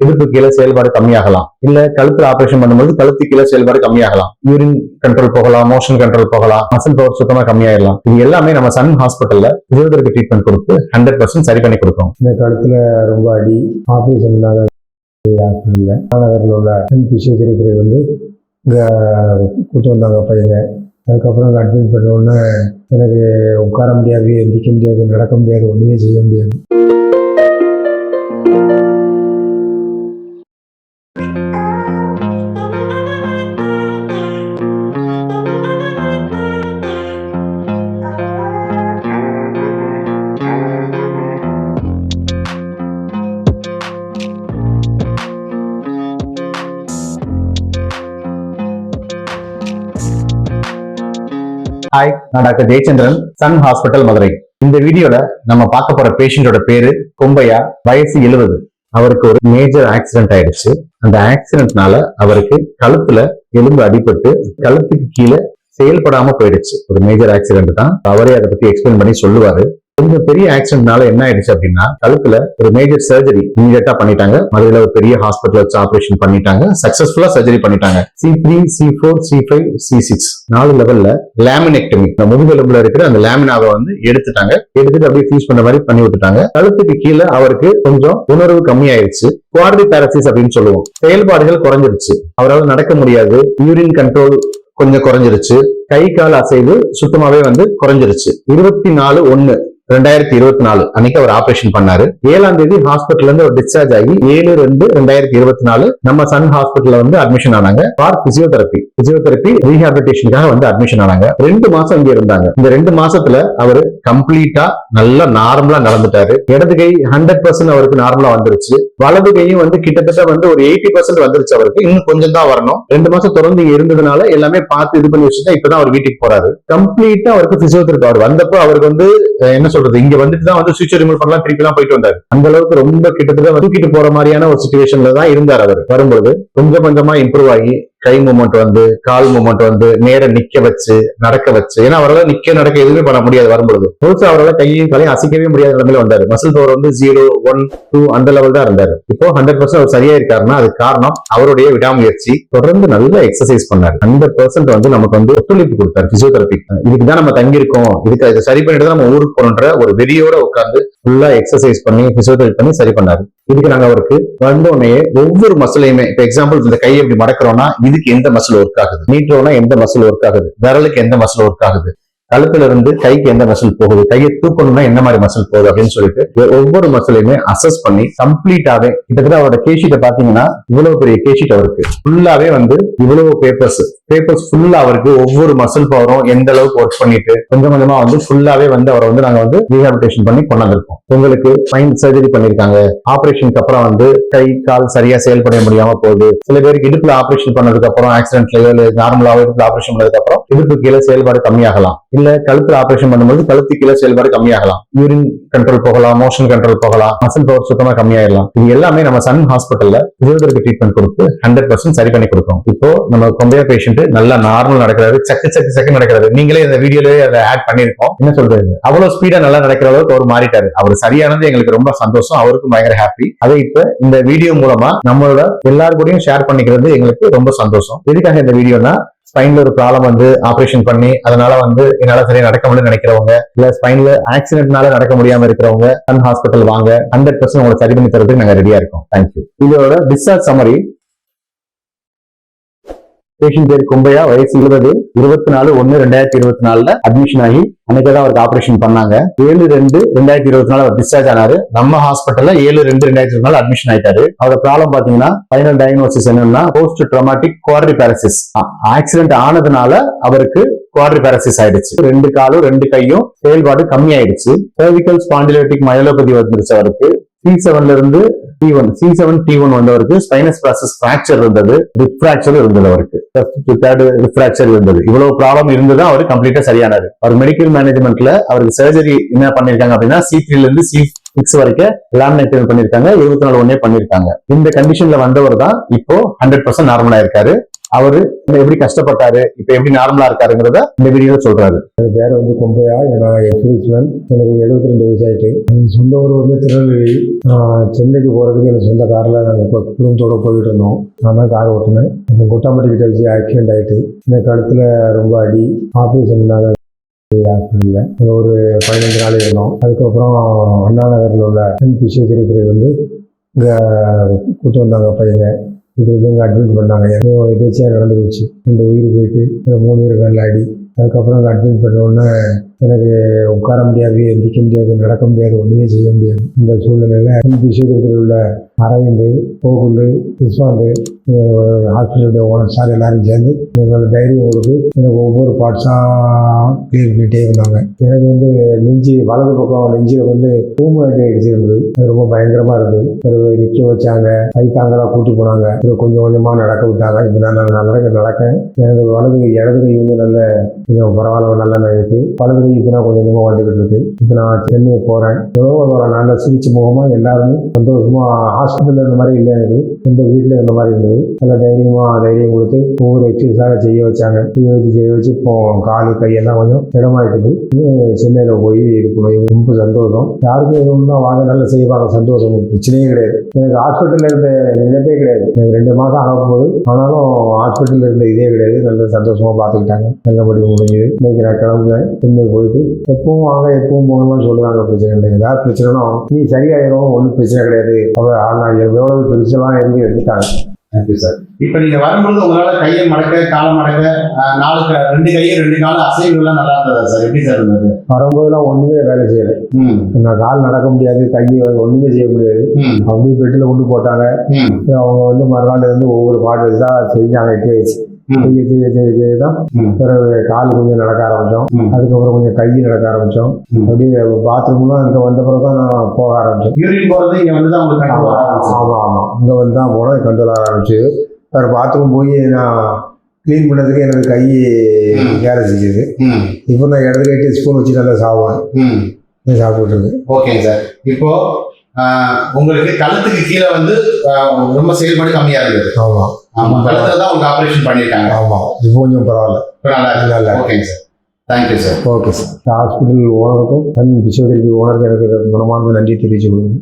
இடுப்பு கீழே செயல்பாடு கம்மியாகலாம். இல்ல கழுத்துல ஆபரேஷன் பண்ணும்போது கழுத்து கீழே செயல்பாடு கம்மியாகலாம். யூரின் கண்ட்ரோல் போகலாம் மோஷன் கண்ட்ரோல் போகலாம் மசில் பவர் சுத்தமா கம்மியாயிடலாம் இது எல்லாமே நம்ம சன் ஹாஸ்பிட்டல்ல இருபதற்கு ட்ரீட்மெண்ட் கொடுத்து ஹண்ட்ரட் பர்சன்ட் சரி பண்ணி கொடுக்கும் இந்த கழுத்தில் ரொம்ப அடி ஆப்ரேஷன் இல்லாத ஹாஸ்பிட்டலில் மாநகரில் உள்ள பிசியோதெரபி வந்து இங்கே கூட்டு வந்தாங்க பையங்க. அதுக்கப்புறம் அட்மிட் பண்ண உடனே எனக்கு உட்கார முடியாது எந்திரிக்க முடியாது நடக்க முடியாது ஒன்றுமே செய்ய முடியாது. ஹாய் நான் doctor Jayachandran Sun hospital Madurai. இந்த வீடியோல நம்ம பார்க்க போற பேஷண்டோட பேரு கொம்பையா வயசு எழுபது அவருக்கு ஒரு மேஜர் ஆக்சிடென்ட் ஆயிடுச்சு. அந்த ஆக்சிடென்ட்னால அவருக்கு கழுத்துல எலும்பு அடிபட்டு கழுத்துக்கு கீழே செயல்படாம போயிடுச்சு. ஒரு மேஜர் ஆக்சிடென்ட் தான். அவரே அதை பத்தி எக்ஸ்பிளைன் பண்ணி சொல்லுவாரு. இந்த பெரிய ஆக்சிடென்ட்னால என்ன ஆயிடுச்சு அப்படின்னா கழுத்துல ஒரு மேஜர் சர்ஜரி இமீடியட்டா பண்ணிட்டாங்க. மதுரையில ஒரு பெரிய ஹாஸ்பிட்டல் வச்சு ஆபரேஷன் பண்ணிட்டாங்க. சக்சஸ்ஃபுல்லா சர்ஜரி பண்ணிட்டாங்க. C three C four C five C six நாலு லெவல்ல லேமினெக்டமி இந்த முதுகெலும்புல இருக்கிற அந்த லேமினாவை வந்து எடுத்துட்டாங்க. எடுத்துட்டு அப்படியே ஃபியூஸ் பண்ண மாதிரி பண்ணி விட்டுட்டாங்க. கழுத்துக்கு கீழே அவருக்கு கொஞ்சம் உணர்வு கம்மியாயிருச்சு. குவார்டி பேரசிஸ் அப்படின்னு சொல்லுவோம். செயல்பாடுகள் குறைஞ்சிருச்சு. அவரால் நடக்க முடியாது. யூரின் கண்ட்ரோல் கொஞ்சம் குறைஞ்சிருச்சு. கை கால் அசைவு சுத்தமாவே வந்து குறைஞ்சிருச்சு. இருபத்தி நாலு ஒன்னு ரெண்டாயிரத்தி இருபத்தி நாலு அன்னைக்கு அவர் ஆபரேஷன் பண்ணாரு. ஏழாம் தேதி ஹாஸ்பிட்டல் இருந்து அவர் டிஸ்சார்ஜ் ஆகி ஏழு ரெண்டு ரெண்டாயிரத்தி இருபத்தி நாலு நம்ம சன் ஹாஸ்பிட்டல்ல வந்து அட்மிஷன் ஆனாங்க. ஃபார் பிசியோதெரப்பி பிசியோதெரப்பி ரீஹாபிலிட்டேஷனுக்காக வந்து அட்மிஷன் ஆனாங்க. ரெண்டு மாசம் இங்க இருந்தாங்க. இந்த ரெண்டு மாசத்துல அவரு கம்ப்ளீட்டா நல்லா நார்மலா நடந்துட்டாரு. இடது கை ஹண்ட்ரட் பர்சன்ட் அவருக்கு நார்மலா வந்துருச்சு. வலது கையும் வந்து கிட்டத்தட்ட வந்து ஒரு எயிட்டி பர்சன்ட் வந்துருச்சு அவருக்கு. இன்னும் கொஞ்சம் தான் வரணும். ரெண்டு மாசம் தொடர்ந்து இருந்ததுனால எல்லாமே பார்த்து இது பண்ணி வச்சுட்டா இப்பதான் அவர் வீட்டுக்கு போறாரு. கம்ப்ளீட்டா அவருக்கு பிசியோதெரப்பி அவர் வந்தப்போ அவருக்கு வந்து என்ன சொல்றது? இங்க வந்துட்டு தான் வந்து சுவிட்ச் ரிமூவ் பண்ணலாம் திருப்பி எல்லாம் போயிட்டு வந்தாரு. அந்த அளவுக்கு ரொம்ப கிட்டத்தட்ட தூக்கிட்டு போற மாதிரியான ஒரு சுச்சுவேஷன்ல தான் இருந்தார் அவர். வரும்போது கொஞ்சம் கொஞ்சமா இம்ப்ரூவ் ஆகி கை மூமெண்ட் வந்து கால் மூமெண்ட் வந்து நேர நிக்க வச்சு நடக்க வச்சு. ஏன்னா அவரால் நிக்க நடக்க எதுவுமே பண்ண முடியாது வரும்பொழுது. முழுசா அவரால் கையையும் காலையும் அசைக்கவே முடியாத நிலைமையில வந்தாரு. மசில் பவர் வந்து ஜீரோ ஒன் டூ அந்த லெவல் தான் இருந்தாரு. இப்போ ஹண்ட்ரட் பர்சன்ட் அவர் சரியா இருக்காருன்னா அது காரணம் அவருடைய விடாமுயற்சி. தொடர்ந்து நல்ல எக்ஸசைஸ் பண்ணாரு. ஹண்ட்ரட் பர்சன்ட் வந்து நமக்கு வந்து ஒத்துழைப்பு கொடுத்தாரு பிசியோதெரபி இதுக்கு தான் நம்ம தங்கியிருக்கோம். இதுக்கு சரி பண்ணிட்டு தான் நம்ம ஊருக்கு போகணுன்ற ஒரு வெறியோட உட்கார்ந்து ஃபுல்லா எக்ஸசைஸ் பண்ணி பிசியோதெரபி பண்ணி சரி பண்ணாரு. இதுக்கு நாங்க அவருக்கு வந்தோடனே ஒவ்வொரு மசிலையுமே இப்ப எக்ஸாம்பிள் இந்த கையை இப்படி மடக்கிறோம்னா இதுக்கு எந்த மசில் ஒர்க் ஆகுது? நீட்டுறோம்னா எந்த மசில் ஒர்க் ஆகுது? விரலுக்கு எந்த மசில் ஒர்க் ஆகுது? கழுத்துல இருந்து கைக்கு எந்த மசில் போகுது? கையை தூக்கணும்னா என்ன மாதிரி மசில் போகுது அப்படின்னு சொல்லிட்டு ஒவ்வொரு மசிலையுமே அசஸ் பண்ணி கம்ப்ளீட்டாவே கிட்டத்தட்ட அவரோட கேஷீட்டை பாத்தீங்கன்னா இவ்வளவு பெரிய கேஷீட் அவருக்கு. ஃபுல்லாவே வந்து இவ்வளவு பேப்பர்ஸ் பேப்பர்ஸ் ஃபுல்லா அவருக்கு ஒவ்வொரு மசில் பவரும் எந்த அளவுக்கு ஒர்க் பண்ணிட்டு கொஞ்சம் கொஞ்சமா வந்து ஃபுல்லாவே வந்து அவரை வந்து நாங்க வந்து ரீஹாபிலிட்டேஷன் பண்ணி கொண்டு வந்திருக்கோம் உங்களுக்கு ஃபைன் சர்ஜரி பண்ணிருக்காங்க. ஆபரேஷனுக்கு அப்புறம் வந்து கை கால் சரியா செயல்பட முடியாம போகுது. சில பேருக்கு இடுப்புல ஆபரேஷன் பண்ணதுக்கு அப்புறம் ஆக்சிடென்ட்லயோ இல்ல நார்மலாவோ இடுப்புல ஆபரேஷன் பண்ணதுக்கு அப்புறம் இடுப்பு கீழே செயல்பாடு கம்மியாகலாம். இல்ல கழுத்துல ஆபரேஷன் பண்ணும்போது கழுத்து கீழே செயல்பாடு கம்மியாகலாம். யூரின் கண்ட்ரோல் போகலாம் மோஷன் கண்ட்ரோல் போகலாம் மசில் பவர் சுத்தமா கம்மியாயிடலாம் இது எல்லாமே நம்ம சன் ஹாஸ்பிட்டல்ல இருபதற்கு ட்ரீட்மெண்ட் கொடுத்து ஹண்ட்ரட் பர்சன்ட் சரி பண்ணி கொடுக்கும் இப்போ நம்ம கொம்பையா பேஷண்ட் நல்லா நார்மல் நடக்கிறாரு சக்கு சக்கு சக்கு நடக்கிறாரு நீங்களே இந்த வீடியோலயே அதை ஆட் பண்ணிருக்கோம் என்ன சொல்றது? அவ்வளவு ஸ்பீடா நல்லா நடக்கிற அளவுக்கு அவர் மாறிட்டாரு. அவர் சரியானது எங்களுக்கு ரொம்ப சந்தோஷம். அவருக்கும் பயங்கர ஹாப்பி அதை இப்ப இந்த வீடியோ மூலமா நம்மளோட எல்லாருக்கூடையும் கூடயும் ஷேர் பண்ணிக்கிறது எங்களுக்கு ரொம்ப சந்தோஷம். எதுக்காக இந்த வீடியோனா ஸ்பைன்ல ஒரு ப்ராப்ளம் வந்து ஆபரேஷன் பண்ணி அதனால வந்து என்னால சரியா நடக்க முடியும் நினைக்கிறவங்க இல்ல ஸ்பைன்ல ஆக்சிடென்ட்னால நடக்க முடியாம இருக்கிறவங்க சன் ஹாஸ்பிட்டல் வாங்க ஹண்ட்ரட் பர்சன்ட் உங்களை சரி பண்ணி தரதுக்கு நாங்க ரெடியா இருக்கோம். தேங்க்யூ இதோட டிஸ்சார்ஜ் சமரி பேஷண்ட் பேர் கும்பையா? வயசு இருபது. இருபத்தி நாலு ஒன்னு ரெண்டாயிரத்தி இருபத்தி நாலுல அட்மிஷன் ஆகி அன்னைக்கு தான் அவருக்கு ஆபரேஷன் பண்ணாங்க. ஏழு ரெண்டு ரெண்டாயிரத்தி இருபத்தி நாலு அவர் டிஸ்சார்ஜ் ஆனாரு. நம்ம ஹாஸ்பிட்டல்ல ஏழு ரெண்டு ரெண்டாயிரத்தி இருபத்தி நாலு அட்மிஷன் ஆயிட்டாரு. அவரோட ப்ராப்ளம் பாத்தீங்கன்னா ஃபைனல் டயக்னோசிஸ் என்னன்னா post traumatic quadriparesis accident ஆனதுனால அவருக்கு குவாட்ரி பேரசிஸ் ஆயிடுச்சு. ரெண்டு காலும் ரெண்டு கையும் செயல்பாடு கம்மி ஆயிடுச்சு சர்விக்கல் ஸ்பாண்டிலைட்டிக் மயலோபதி வந்துருச்சு அவருக்கு. சி செவன்ல இருந்து T one C seven T one வந்தவருக்கு ஸ்பைனஸ் ப்ராசஸ் ஃபிராக்சர் இருந்தது ரிஃப்ராக்சர் இருந்தது அவருக்கு. தேர்ட் ரிஃப்ராக்சர் இருந்தது. இவ்வளவு ப்ராப்ளம் இருந்தது அவர் கம்ப்ளீட்டா சரியானாரு. அவர் மெடிக்கல் மேனேஜ்மெண்ட்ல அவருக்கு சர்ஜரி என்ன பண்ணிருக்காங்க அப்படின்னா சி த்ரீல இருந்து சி சிக்ஸ் வரைக்கும் லேமினேட் பண்ணிருக்காங்க இருபத்தி நாலு ஒன்னே பண்ணிருக்காங்க. இந்த கண்டிஷன்ல வந்தவர் தான் இப்போ ஹண்ட்ரட் பர்சன்ட் நார்மலா இருக்காரு அவரு எப்படி கஷ்டப்பட்டாரு இப்ப எப்படி நார்மலா இருக்காருங்கிறத இந்த வீடியோல சொல்றாரு. என் பேர் வந்து கொம்பையா நான் எக்ஸ்பீரியன்ஸ்மேன் எனக்கு எழுபத்தி ரெண்டு வயசு ஆயிட்டு. சொந்த ஊர் வந்து திருநெல்வேலி. சென்னைக்கு போகிறதுக்கு எனக்கு சொந்த காரில் நாங்கள் இப்போ குடும்பத்தோடு போயிட்டு இருந்தோம். நான் தான் கார் ஓட்டினேன். அந்த கொட்டாம்பட்டி கிட்ட வச்சு ஆக்சிடென்ட் ஆகிட்டு எனக்கு கழுத்தில் ரொம்ப அடி. ஆப்ரேஷன் பண்ணாங்க ஹாஸ்பிட்டலில் அங்கே ஒரு பதினஞ்சு நாள் இருந்தோம். அதுக்கப்புறம் அண்ணா நகரில் உள்ள பிசியோதெரபி வந்து இங்கே கூட்டு வந்தாங்க பையங்க இது இவங்க இங்கே அட்மிட் பண்ணாங்க. ஏதோ எதேச்சியாக நடந்து போச்சு. இந்த உயிர் போயிட்டு இந்த மூணு உயிர் நல்ல அதுக்கப்புறம் அங்கே அட்மிட் பண்ண உடனே எனக்கு உட்கார முடியாது எந்திரிக்க முடியாது நடக்க முடியாது ஒன்றுமே செய்ய முடியாது. இந்த சூழ்நிலையில் பிசியோதெரபியில் உள்ள அரவிந்து கோகுல் விஸ்வாந்து ஹாஸ்பிட்டலுடைய ஓனர் சார் எல்லாரும் சேர்ந்து எங்களோட தைரியம் கொடுத்து எனக்கு ஒவ்வொரு பார்ட்ஸாக க்ளீன் பண்ணிகிட்டே இருந்தாங்க. எனக்கு வந்து நெஞ்சு வலது பக்கம் நெஞ்சில் வந்து பூமி அடி அடிச்சிருந்தது அது ரொம்ப பயங்கரமாக இருந்தது. பிறகு நிற்க வச்சாங்க. கை தாங்கலாம் கூட்டி போனாங்க. பிறகு கொஞ்சம் கொஞ்சமாக நடக்க விட்டாங்க. இப்போ நான் நடக்க நடக்க. எனக்கு வலது இடது கை வந்து நல்ல கொஞ்சம் பரவாயில்ல நல்லா இருக்கு. வலது கை இப்போ நான் கொஞ்சம் கொஞ்சமாக வந்துக்கிட்டு இருக்கு. இப்போ நான் சென்னை போகிறேன் ஏதோ ஒரு நல்ல சிகிச்சை முகமாக எல்லாருமே சந்தோஷமாக ஹாஸ்பிட்டலில் இருந்த மாதிரி இல்லை எனக்கு. எந்த வீட்டில் இருந்த மாதிரி இருந்தது. நல்ல தைரியமாக தைரியம் கொடுத்து ஒவ்வொரு எக்ஸசைஸாக செய்ய வச்சாங்க. செய்ய வச்சு செய்ய வச்சு இப்போ காலு கையெல்லாம் கொஞ்சம் இடமாயிட்டது. சென்னையில் போய் இருக்கணும். ரொம்ப சந்தோஷம். யாருக்கும் எதுவும்னா வாங்க நல்லா செய்வாங்க. சந்தோஷம். பிரச்சனையே கிடையாது. எனக்கு ஹாஸ்பிட்டலில் இருந்த நினைப்பே கிடையாது. எனக்கு ரெண்டு மாதம் ஆகும்போது ஆனாலும் ஹாஸ்பிட்டலில் இருந்த இதே கிடையாது. நல்ல சந்தோஷமாக பார்த்துக்கிட்டாங்க. நல்லபடி முடிஞ்சது. இன்னைக்கு நான் கிளம்புனேன் சென்னை போயிட்டு எப்பவும் வாங்க எப்பவும் போகணும்னு சொல்லுவாங்க. பிரச்சனை இல்லை. ஏதாவது பிரச்சனைனா நீ சரியாயிரும். ஒன்றும் பிரச்சனை கிடையாது. அவ ஆனால் எவ்வளவு பெருசெல்லாம் இருந்து எடுத்துட்டாங்க. தேங்க்யூ சார் இப்போ நீங்க வரும்பொழுது உங்களால கையை மடக்க காலை மடக்க நாலு ரெண்டு கையை ரெண்டு கால அசைவுகள்லாம் நல்லா இருந்ததா சார் எப்படி சார் இருந்தது? வரும்போதெல்லாம் ஒன்றுமே வேலை செய்யலை. நான் கால் நடக்க முடியாது கையை ஒன்றுமே செய்ய முடியாது. அப்படியே பெட்டில் கொண்டு போட்டாங்க. அவங்க வந்து மறுநாள் இருந்து ஒவ்வொரு பாட்டு தான் செஞ்சாங்க எட்டு வயசு ம். செய்ய செய்ய செய்ய தான். பிறகு கால் கொஞ்சம் நடக்க ஆரம்பித்தோம். அதுக்கப்புறம் கொஞ்சம் கை நடக்க ஆரம்பித்தோம். அப்படியே பாத்ரூம்லாம் இங்கே வந்த பிறகு தான் நான் போக ஆரம்பித்தேன் யூரின் இங்க வந்து தான் உங்களுக்கு. ஆமாம் ஆமாம் இங்கே வந்து தான் போனோம் கண்ட்ரோல் ஆக ஆரம்பிச்சு. வேறு பாத்ரூம் போய் நான் க்ளீன் பண்ணதுக்கு எனக்கு கை. வேலை செஞ்சுது. இப்போ நான் இடது கை ஸ்பூன் வச்சு நல்லா சாப்பிடுவேன். ம். சாப்பிட்டுருக்கு ஓகேங்க சார் இப்போ அஹ், உங்களுக்கு கழுத்துக்கு கீழே வந்து ரொம்ப செயல்பாடு கம்மியா இருந்தது ஆமாம் ஆமா. கழுத்துல தான் உங்களுக்கு ஆபரேஷன் பண்ணிருக்காங்க ஆமாம் இப்போ கொஞ்சம் பரவாயில்ல. இப்போ நல்லா இருக்கு. நல்லா இருக்கு. ஓகேங்க sir thank you sir okay sir hospital ஓனருக்கும் தன் பிசியோதெரபி ஓனருக்கு எனக்கு மனமார்ந்த நன்றி தெரிவிச்சு கொடுங்க